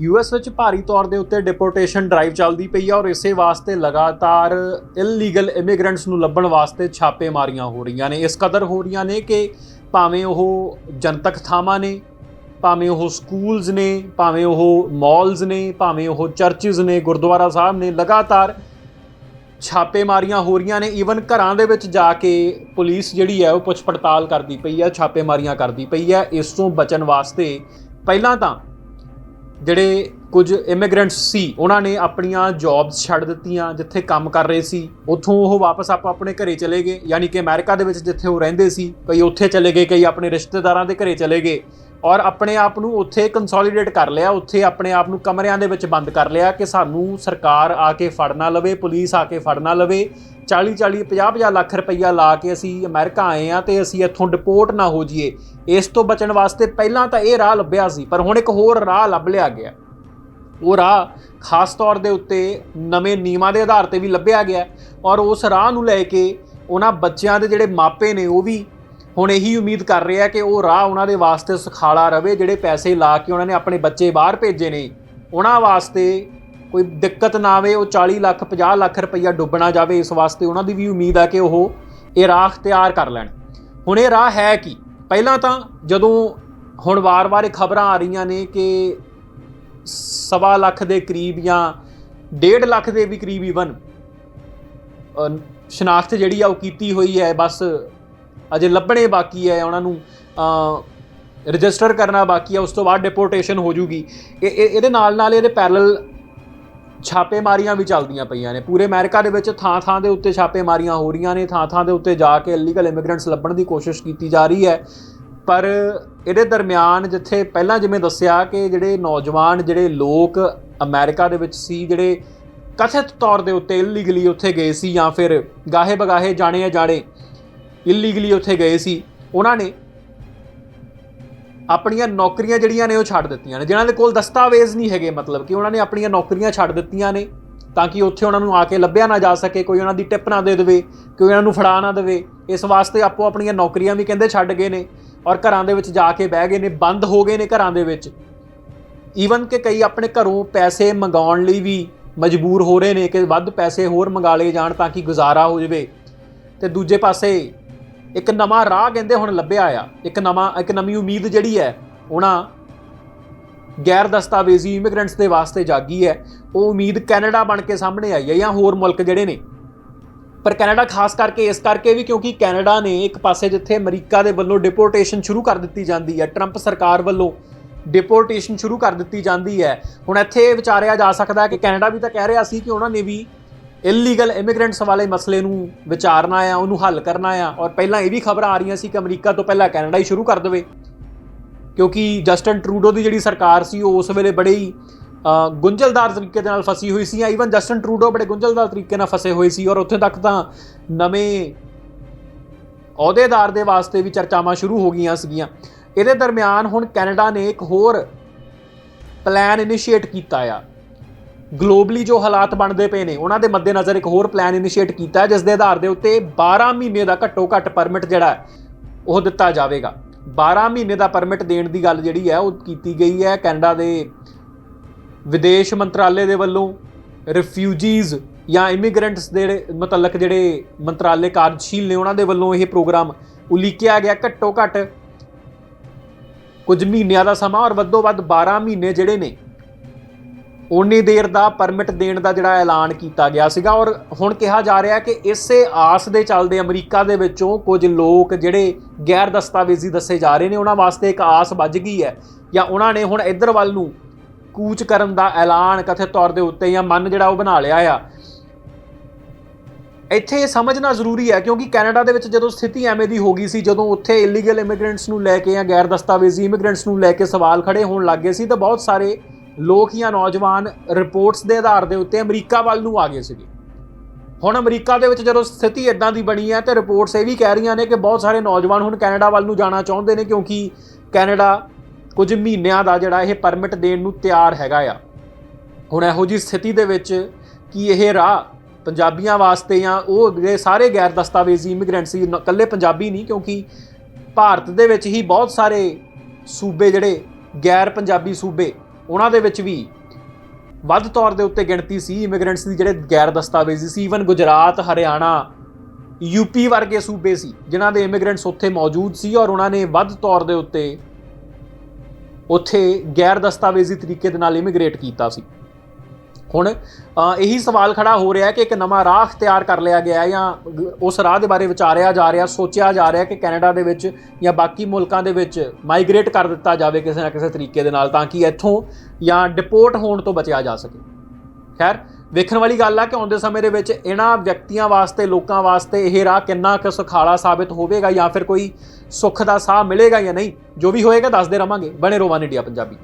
US ਵਿੱਚ ਭਾਰੀ ਤੌਰ ਦੇ ਉੱਤੇ ਡਿਪੋਰਟੇਸ਼ਨ ਡਰਾਈਵ ਚੱਲਦੀ ਪਈ ਆ ਔਰ ਇਸੇ ਵਾਸਤੇ ਲਗਾਤਾਰ ਇਲੀਗਲ ਇਮੀਗ੍ਰੈਂਟਸ ਨੂੰ ਲੱਭਣ ਵਾਸਤੇ ਛਾਪੇਮਾਰੀਆਂ ਹੋ ਰਹੀਆਂ ਨੇ। ਇਸ ਕਦਰ ਹੋ ਰਹੀਆਂ ਨੇ ਕਿ ਭਾਵੇਂ ਉਹ ਜਨਤਕ ਥਾਵਾਂ ਨੇ, ਭਾਵੇਂ ਉਹ ਸਕੂਲਸ ਨੇ, ਭਾਵੇਂ ਉਹ ਮਾਲਸ ਨੇ, ਭਾਵੇਂ ਉਹ ਚਰਚਸ ਨੇ, ਗੁਰਦੁਆਰਾ ਸਾਹਿਬ ਨੇ ਲਗਾਤਾਰ ਛਾਪੇਮਾਰੀਆਂ ਹੋ ਰਹੀਆਂ ਨੇ। ਈਵਨ ਘਰਾਂ ਦੇ ਵਿੱਚ ਜਾ ਕੇ ਪੁਲਿਸ ਜਿਹੜੀ ਹੈ ਉਹ ਪੁੱਛ ਪੜਤਾਲ ਕਰਦੀ ਪਈ ਹੈ ਛਾਪੇਮਾਰੀਆਂ ਕਰਦੀ ਪਈ ਹੈ। ਇਸ ਤੋਂ ਬਚਣ ਵਾਸਤੇ ਪਹਿਲਾਂ ਤਾਂ ਜਿਹੜੇ ਕੁਝ ਇਮੀਗ੍ਰੈਂਟਸ ਸੀ, ਉਹਨਾਂ ਨੇ ਆਪਣੀਆਂ ਜੌਬਸ ਛੱਡ ਦਿੱਤੀਆਂ, ਜਿੱਥੇ ਕੰਮ ਕਰ ਰਹੇ ਸੀ। ਉੱਥੋਂ ਉਹ ਵਾਪਸ ਆਪੋ ਆਪਣੇ ਘਰੇ ਚਲੇ ਗਏ, ਯਾਨੀ ਕਿ ਅਮਰੀਕਾ ਦੇ ਵਿੱਚ ਜਿੱਥੇ ਉਹ ਰਹਿੰਦੇ ਸੀ, ਕਈ ਉੱਥੇ ਚਲੇ ਗਏ, ਕਈ ਆਪਣੇ ਰਿਸ਼ਤੇਦਾਰਾਂ ਦੇ ਘਰੇ ਚਲੇ ਗਏ। ਔਰ ਆਪਣੇ ਆਪ ਨੂੰ ਉੱਥੇ ਕੰਸੋਲੀਡੇਟ ਕਰ ਲਿਆ, ਉੱਥੇ ਆਪਣੇ ਆਪ ਨੂੰ ਕਮਰਿਆਂ ਦੇ ਵਿੱਚ ਬੰਦ ਕਰ ਲਿਆ ਕਿ ਸਾਨੂੰ ਸਰਕਾਰ ਆ ਕੇ ਫੜ ਨਾ ਲਵੇ, ਪੁਲਿਸ ਆ ਕੇ ਫੜ ਨਾ ਲਵੇ। 40 40 50 50 ਲੱਖ ਰੁਪਈਆ ਲਾ ਕੇ ਅਸੀਂ ਅਮਰੀਕਾ ਆਏ ਆ ਤੇ ਅਸੀਂ ਇੱਥੋਂ ਡਿਪੋਰਟ ਨਾ ਹੋ ਜਾਈਏ। ਇਸ ਤੋਂ ਬਚਣ ਵਾਸਤੇ ਪਹਿਲਾਂ ਤਾਂ ਇਹ ਰਾਹ ਲੱਭਿਆ ਸੀ, ਪਰ ਹੁਣ ਇੱਕ ਹੋਰ ਰਾਹ ਲੱਭ ਲਿਆ ਗਿਆ। ਉਹ ਰਾਹ ਖਾਸ ਤੌਰ ਦੇ ਉੱਤੇ ਨਵੇਂ ਨਿਯਮਾਂ ਦੇ ਆਧਾਰ ਤੇ ਵੀ ਲੱਭਿਆ ਗਿਆ ਔਰ ਉਸ ਰਾਹ ਨੂੰ ਲੈ ਕੇ ਉਹਨਾਂ ਬੱਚਿਆਂ ਦੇ ਜਿਹੜੇ ਮਾਪੇ ਨੇ ਉਹ ਵੀ ਹੁਣ ਇਹੀ ਉਮੀਦ ਕਰ ਰਹੇ ਆ ਕਿ ਉਹ ਰਾਹ ਉਹਨਾਂ ਦੇ ਵਾਸਤੇ ਸੁਖਾਲਾ ਰਵੇ, ਜਿਹੜੇ ਪੈਸੇ ਲਾ ਕੇ ਉਹਨਾਂ ਨੇ ਆਪਣੇ ਬੱਚੇ ਬਾਹਰ ਭੇਜੇ ਨੇ। ਉਹਨਾਂ ਵਾਸਤੇ ਕੋਈ ਦਿੱਕਤ ਨਾ ਆਵੇ, ਉਹ 40 ਲੱਖ 50 ਲੱਖ ਰੁਪਈਆ ਡੁੱਬਣਾ ਜਾਵੇ, ਇਸ ਵਾਸਤੇ ਉਹਨਾਂ ਦੀ ਵੀ ਉਮੀਦ ਆ ਕਿ ਉਹ ਇਹ ਰਾਹ ਤਿਆਰ ਕਰ ਲੈਣ। ਹੁਣ ਇਹ ਰਾਹ ਹੈ ਕੀ? ਪਹਿਲਾਂ ਤਾਂ ਜਦੋਂ ਹੁਣ ਵਾਰ-ਵਾਰ ਇਹ ਖਬਰਾਂ ਆ ਰਹੀਆਂ ਨੇ ਕਿ ਸਵਾ ਲੱਖ ਦੇ ਕਰੀਬ ਜਾਂ 1.5 ਲੱਖ ਦੇ ਵੀ ਕਰੀਬ ਈਵਨ ਸ਼ਨਾਖਤ ਜਿਹੜੀ ਆ ਉਹ ਕੀਤੀ ਹੋਈ ਹੈ, ਬਸ ਅਜੇ ਲੱਭਣੇ ਬਾਕੀ ਹੈ, ਉਹਨਾਂ ਨੂੰ ਰਜਿਸਟਰ ਕਰਨਾ ਬਾਕੀ ਹੈ, ਉਸ ਤੋਂ ਬਾਅਦ ਡਿਪੋਰਟੇਸ਼ਨ ਹੋ ਜੂਗੀ। ਇਹ, ਇਹ- ਇਹਦੇ ਨਾਲ ਨਾਲ ਇਹਦੇ ਪੈਰਲਲ ਛਾਪੇਮਾਰੀਆਂ ਵੀ ਚੱਲਦੀਆਂ ਪਈਆਂ ਨੇ। ਪੂਰੇ ਅਮਰੀਕਾ ਦੇ ਵਿੱਚ ਥਾਂ ਥਾਂ ਦੇ ਉੱਤੇ ਛਾਪੇਮਾਰੀਆਂ ਹੋ ਰਹੀਆਂ ਨੇ, ਥਾਂ ਥਾਂ ਦੇ ਉੱਤੇ ਜਾ ਕੇ ਇਲੀਗਲ ਇਮੀਗ੍ਰੈਂਟਸ ਲੱਭਣ ਦੀ ਕੋਸ਼ਿਸ਼ ਕੀਤੀ ਜਾ ਰਹੀ ਹੈ। ਪਰ ਇਹਦੇ ਦਰਮਿਆਨ ਜਿੱਥੇ ਪਹਿਲਾਂ ਜਿਵੇਂ ਦੱਸਿਆ ਕਿ ਜਿਹੜੇ ਨੌਜਵਾਨ, ਜਿਹੜੇ ਲੋਕ ਅਮਰੀਕਾ ਦੇ ਵਿੱਚ ਸੀ, ਜਿਹੜੇ ਕਥਿਤ ਤੌਰ ਦੇ ਉੱਤੇ ਇਲੀਗਲੀ ਉੱਥੇ ਗਏ ਸੀ ਜਾਂ ਫਿਰ ਗਾਹੇ ਬਗਾਹੇ ਜਾਣੇ ਆ ਜਾਣੇ ਇਲੀਗਲੀ ਉੱਥੇ ਗਏ ਸੀ, ਉਹਨਾਂ ਨੇ ਆਪਣੀਆਂ ਨੌਕਰੀਆਂ ਜਿਹੜੀਆਂ ਨੇ ਉਹ ਛੱਡ ਦਿੱਤੀਆਂ ਨੇ। ਜਿਨ੍ਹਾਂ ਦੇ ਕੋਲ ਦਸਤਾਵੇਜ਼ ਨਹੀਂ ਹੈਗੇ ਮਤਲਬ ਕਿ ਉਹਨਾਂ ਨੇ ਆਪਣੀਆਂ ਨੌਕਰੀਆਂ ਛੱਡ ਦਿੱਤੀਆਂ ਨੇ ਤਾਂ ਕਿ ਉੱਥੇ ਉਹਨਾਂ ਨੂੰ ਆ ਕੇ ਲੱਭਿਆ ਨਾ ਜਾ ਸਕੇ, ਕੋਈ ਉਹਨਾਂ ਦੀ ਟਿਪ ਨਾ ਦੇ ਦੇਵੇ, ਕੋਈ ਉਹਨਾਂ ਨੂੰ ਫੜਾ ਨਾ ਦੇਵੇ। ਇਸ ਵਾਸਤੇ ਆਪੋ ਆਪਣੀਆਂ ਨੌਕਰੀਆਂ ਵੀ ਕਹਿੰਦੇ ਛੱਡ ਗਏ ਨੇ ਔਰ ਘਰਾਂ ਦੇ ਵਿੱਚ ਜਾ ਕੇ ਬਹਿ ਗਏ ਨੇ, ਬੰਦ ਹੋ ਗਏ ਨੇ ਘਰਾਂ ਦੇ ਵਿੱਚ। ਈਵਨ ਕਿ ਕਈ ਆਪਣੇ ਘਰੋਂ ਪੈਸੇ ਮੰਗਾਉਣ ਲਈ ਵੀ ਮਜਬੂਰ ਹੋ ਰਹੇ ਨੇ ਕਿ ਵੱਧ ਪੈਸੇ ਹੋਰ ਮੰਗਾ ਲਏ ਜਾਣ ਤਾਂ ਕਿ ਗੁਜ਼ਾਰਾ ਹੋ ਜਾਵੇ। ਤੇ ਦੂਜੇ ਪਾਸੇ ਇੱਕ ਨਵਾਂ ਰਾਹ ਕਹਿੰਦੇ ਹੁਣ ਲੱਭਿਆ ਆ। ਇੱਕ ਨਵਾਂ, ਇੱਕ ਨਵੀਂ ਉਮੀਦ ਜਿਹੜੀ ਹੈ, ਉਹਨਾਂ ਗੈਰ ਦਸਤਾਵੇਜ਼ੀ ਇਮੀਗ੍ਰੈਂਟਸ ਦੇ ਵਾਸਤੇ ਜਾਗੀ ਹੈ। ਉਹ ਉਮੀਦ ਕੈਨੇਡਾ ਬਣ ਕੇ ਸਾਹਮਣੇ ਆਈ ਹੈ ਜਾਂ ਹੋਰ ਮੁਲਕ ਜਿਹੜੇ ਨੇ। ਪਰ ਕੈਨੇਡਾ ਖਾਸ ਕਰਕੇ, ਇਸ ਕਰਕੇ ਵੀ ਕਿਉਂਕਿ ਕੈਨੇਡਾ ਨੇ ਇੱਕ ਪਾਸੇ ਜਿੱਥੇ ਅਮਰੀਕਾ ਦੇ ਵੱਲੋਂ ਡਿਪੋਰਟੇਸ਼ਨ ਸ਼ੁਰੂ ਕਰ ਦਿੱਤੀ ਜਾਂਦੀ ਹੈ, ਟਰੰਪ ਸਰਕਾਰ ਵੱਲੋਂ ਡਿਪੋਰਟੇਸ਼ਨ ਸ਼ੁਰੂ ਕਰ ਦਿੱਤੀ ਜਾਂਦੀ ਹੈ। ਹੁਣ ਇੱਥੇ ਵਿਚਾਰਿਆ ਜਾ ਸਕਦਾ ਹੈ ਕਿ ਕੈਨੇਡਾ ਵੀ ਤਾਂ ਕਹਿ ਰਿਹਾ ਸੀ ਕਿ ਉਹਨਾਂ ਨੇ ਵੀ ਇਲੀਗਲ ਇਮੀਗ੍ਰੈਂਟਸ ਵਾਲੇ ਮਸਲੇ ਨੂੰ ਵਿਚਾਰਨਾ ਆ, ਉਹਨੂੰ ਹੱਲ ਕਰਨਾ ਆ ਔਰ ਪਹਿਲਾਂ ਇਹ ਵੀ ਖਬਰਾਂ ਆ ਰਹੀਆਂ ਸੀ ਕਿ ਅਮਰੀਕਾ ਤੋਂ ਪਹਿਲਾਂ ਕੈਨੇਡਾ ਹੀ ਸ਼ੁਰੂ ਕਰ ਦੇਵੇ। ਕਿਉਂਕਿ ਜਸਟਨ ਟਰੂਡੋ ਦੀ ਜਿਹੜੀ ਸਰਕਾਰ ਸੀ, ਉਹ ਉਸ ਵੇਲੇ ਬੜੇ ਹੀ ਗੁੰਝਲਦਾਰ ਤਰੀਕੇ ਦੇ ਨਾਲ ਫਸੀ ਹੋਈ ਸੀ ਈਵਨ ਜਸਟਨ ਟਰੂਡੋ ਬੜੇ ਗੁੰਝਲਦਾਰ ਤਰੀਕੇ ਨਾਲ ਫਸੇ ਹੋਏ ਸੀ ਔਰ ਉੱਥੇ ਤੱਕ ਤਾਂ ਨਵੇਂ ਅਹੁਦੇਦਾਰ ਦੇ ਵਾਸਤੇ ਵੀ ਚਰਚਾਵਾਂ ਸ਼ੁਰੂ ਹੋ ਗਈਆਂ ਸੀਗੀਆਂ। ਇਹਦੇ ਦਰਮਿਆਨ ਹੁਣ ਕੈਨੇਡਾ ਨੇ ਇੱਕ ਹੋਰ ਪਲਾਨ ਇਨੀਸ਼ੀਏਟ ਕੀਤਾ ਆ। ਗਲੋਬਲੀ ਜੋ ਹਾਲਾਤ ਬਣਦੇ ਪਏ ਨੇ, ਉਹਨਾਂ ਦੇ ਮੱਦੇਨਜ਼ਰ ਇੱਕ ਹੋਰ ਪਲਾਨ ਇਨੀਸ਼ੀਏਟ ਕੀਤਾ ਜਿਸ ਦੇ ਆਧਾਰ ਦੇ ਉੱਤੇ 12 ਮਹੀਨੇ ਦਾ ਘੱਟੋ ਘੱਟ ਪਰਮਿਟ ਜਿਹੜਾ ਉਹ ਦਿੱਤਾ ਜਾਵੇਗਾ। 12 ਮਹੀਨੇ ਦਾ ਪਰਮਿਟ ਦੇਣ ਦੀ ਗੱਲ ਜਿਹੜੀ ਹੈ, ਉਹ ਕੀਤੀ ਗਈ ਹੈ ਕੈਨੇਡਾ ਦੇ ਵਿਦੇਸ਼ ਮੰਤਰਾਲੇ ਦੇ ਵੱਲੋਂ। ਰਿਫਿਊਜੀਜ਼ ਜਾਂ ਇਮੀਗ੍ਰੈਂਟਸ ਦੇ ਜਿਹੜੇ ਮੁਤਲਕ ਜਿਹੜੇ ਮੰਤਰਾਲੇ ਕਾਰਜਸ਼ੀਲ ਨੇ, ਉਹਨਾਂ ਦੇ ਵੱਲੋਂ ਇਹ ਪ੍ਰੋਗਰਾਮ ਉਲੀਕਿਆ ਗਿਆ। ਘੱਟੋ ਘੱਟ ਕੁਝ ਮਹੀਨਿਆਂ ਦਾ ਸਮਾਂ ਔਰ ਵੱਧੋ ਵੱਧ 12 ਮਹੀਨੇ ਜਿਹੜੇ ਨੇ ਉਨੀ ਦੇਰ ਦਾ ਪਰਮਿਟ ਦੇਣ ਦਾ ਜਿਹੜਾ ਐਲਾਨ ਕੀਤਾ ਗਿਆ ਸੀਗਾ ਔਰ ਹੁਣ ਕਿਹਾ ਜਾ ਰਿਹਾ ਕਿ ਇਸੇ ਆਸ ਦੇ ਚੱਲਦੇ ਅਮਰੀਕਾ ਦੇ ਵਿੱਚੋਂ ਕੁਝ ਲੋਕ ਜਿਹੜੇ ਗੈਰ ਦਸਤਾਵੇਜ਼ੀ ਦੱਸੇ ਜਾ ਰਹੇ ਨੇ, ਉਹਨਾਂ ਵਾਸਤੇ ਇੱਕ ਆਸ ਵੱਜ ਗਈ ਹੈ ਜਾਂ ਉਹਨਾਂ ਨੇ ਹੁਣ ਇੱਧਰ ਵੱਲ ਨੂੰ ਕੂਚ ਕਰਨ ਦਾ ਐਲਾਨ ਕਥਿਤ ਤੌਰ ਦੇ ਉੱਤੇ ਜਾਂ ਮਨ ਜਿਹੜਾ ਉਹ ਬਣਾ ਲਿਆ ਆ। ਇੱਥੇ ਇਹ ਸਮਝਣਾ ਜ਼ਰੂਰੀ ਹੈ ਕਿਉਂਕਿ ਕੈਨੇਡਾ ਦੇ ਵਿੱਚ ਜਦੋਂ ਸਥਿਤੀ ਐਵੇਂ ਦੀ ਹੋ ਗਈ ਸੀ, ਜਦੋਂ ਉੱਥੇ ਇਲੀਗਲ ਇਮੀਗ੍ਰੈਂਟਸ ਨੂੰ ਲੈ ਕੇ ਜਾਂ ਗੈਰ ਦਸਤਾਵੇਜ਼ੀ ਇਮੀਗ੍ਰੈਂਟਸ ਨੂੰ ਲੈ ਕੇ ਸਵਾਲ ਖੜੇ ਹੋਣ ਲੱਗੇ ਸੀ, ਤਾਂ ਬਹੁਤ ਸਾਰੇ ਲੋਕ ਜਾਂ ਨੌਜਵਾਨ ਰਿਪੋਰਟਸ ਦੇ ਆਧਾਰ ਦੇ ਉੱਤੇ ਅਮਰੀਕਾ ਵੱਲ ਨੂੰ ਆ ਗਏ ਸੀਗੇ। ਹੁਣ ਅਮਰੀਕਾ ਦੇ ਵਿੱਚ ਜਦੋਂ ਸਥਿਤੀ ਇਦਾਂ ਦੀ ਬਣੀ ਹੈ, ਤੇ ਰਿਪੋਰਟਸ ਇਹ ਵੀ ਕਹਿ ਰਹੀਆਂ ਨੇ ਕਿ ਬਹੁਤ ਸਾਰੇ ਨੌਜਵਾਨ ਹੁਣ ਕੈਨੇਡਾ ਵੱਲ ਨੂੰ ਜਾਣਾ ਚਾਹੁੰਦੇ ਨੇ, ਕਿਉਂਕਿ ਕੈਨੇਡਾ ਕੁਝ ਮਹੀਨਿਆਂ ਦਾ ਜਿਹੜਾ ਇਹ ਪਰਮਿਟ ਦੇਣ ਨੂੰ ਤਿਆਰ ਹੈਗਾ ਆ। ਹੁਣ ਇਹੋ ਜੀ ਸਥਿਤੀ ਦੇ ਵਿੱਚ ਕੀ ਇਹ ਰਾਹ ਪੰਜਾਬੀਆਂ ਵਾਸਤੇ ਜਾਂ ਉਹ ਜਿਹੜੇ ਸਾਰੇ ਗੈਰ ਦਸਤਾਵੇਜ਼ੀ ਇਮੀਗ੍ਰੈਂਟ ਸੀ ਇਕੱਲੇ ਪੰਜਾਬੀ ਨਹੀਂ, ਕਿਉਂਕਿ ਭਾਰਤ ਦੇ ਵਿੱਚ ਹੀ ਬਹੁਤ ਸਾਰੇ ਸੂਬੇ ਜਿਹੜੇ ਗੈਰ ਪੰਜਾਬੀ ਸੂਬੇ ਉਹਨਾਂ ਦੇ ਵਿੱਚ ਵੀ ਵੱਧ ਤੌਰ ਦੇ ਉੱਤੇ ਗਿਣਤੀ ਸੀ ਇਮੀਗ੍ਰੈਂਟਸ ਦੀ ਜਿਹੜੇ ਗੈਰ ਦਸਤਾਵੇਜ਼ੀ ਸੀ ਈਵਨ ਗੁਜਰਾਤ, ਹਰਿਆਣਾ ਯੂਪੀ ਵਰਗੇ ਸੂਬੇ ਸੀ, ਜਿਨ੍ਹਾਂ ਦੇ ਇਮੀਗ੍ਰੈਂਟਸ ਉੱਥੇ ਮੌਜੂਦ ਸੀ ਔਰ ਉਹਨਾਂ ਨੇ ਵੱਧ ਤੌਰ ਦੇ ਉੱਤੇ ਉੱਥੇ ਗੈਰ ਦਸਤਾਵੇਜ਼ੀ ਤਰੀਕੇ ਦੇ ਨਾਲ ਇਮੀਗ੍ਰੇਟ ਕੀਤਾ ਸੀ। ਹੁਣ ਇਹੀ ਸਵਾਲ ਖੜਾ ਹੋ ਰਿਹਾ ਕਿ ਇੱਕ ਨਵਾਂ ਰਾਹ ਅਖਤਿਆਰ ਕਰ ਲਿਆ ਗਿਆ ਜਾਂ ਉਸ ਰਾਹ ਦੇ ਬਾਰੇ ਵਿਚਾਰਿਆ ਜਾ ਰਿਹਾ, ਸੋਚਿਆ ਜਾ ਰਿਹਾ ਕਿ ਕੈਨੇਡਾ ਦੇ ਵਿੱਚ ਜਾਂ ਬਾਕੀ ਮੁਲਕਾਂ ਦੇ ਵਿੱਚ ਮਾਈਗ੍ਰੇਟ ਕਰ ਦਿੱਤਾ ਜਾਵੇ ਕਿਸੇ ਨਾ ਕਿਸੇ ਤਰੀਕੇ ਦੇ ਨਾਲ ਤਾਂ ਕਿ ਇੱਥੋਂ ਜਾਂ ਡਿਪੋਰਟ ਹੋਣ ਤੋਂ ਬਚਿਆ ਜਾ ਸਕੇ। ਖੈਰ, ਵੇਖਣ ਵਾਲੀ ਗੱਲ ਆ ਕਿ ਆਉਂਦੇ ਸਮੇਂ ਦੇ ਵਿੱਚ ਇਹਨਾਂ ਵਿਅਕਤੀਆਂ ਵਾਸਤੇ, ਲੋਕਾਂ ਵਾਸਤੇ ਇਹ ਰਾਹ ਕਿੰਨਾ ਕੁ ਸੁਖਾਲਾ ਸਾਬਿਤ ਹੋਵੇਗਾ ਜਾਂ ਫਿਰ ਕੋਈ ਸੁੱਖ ਦਾ ਸਾਹ ਮਿਲੇਗਾ ਜਾਂ ਨਹੀਂ, ਜੋ ਵੀ ਹੋਏਗਾ ਦੱਸਦੇ ਰਵਾਂਗੇ। ਬਣੇ ਰੋਵਾਨ ਇੰਡੀਆ ਪੰਜਾਬੀ।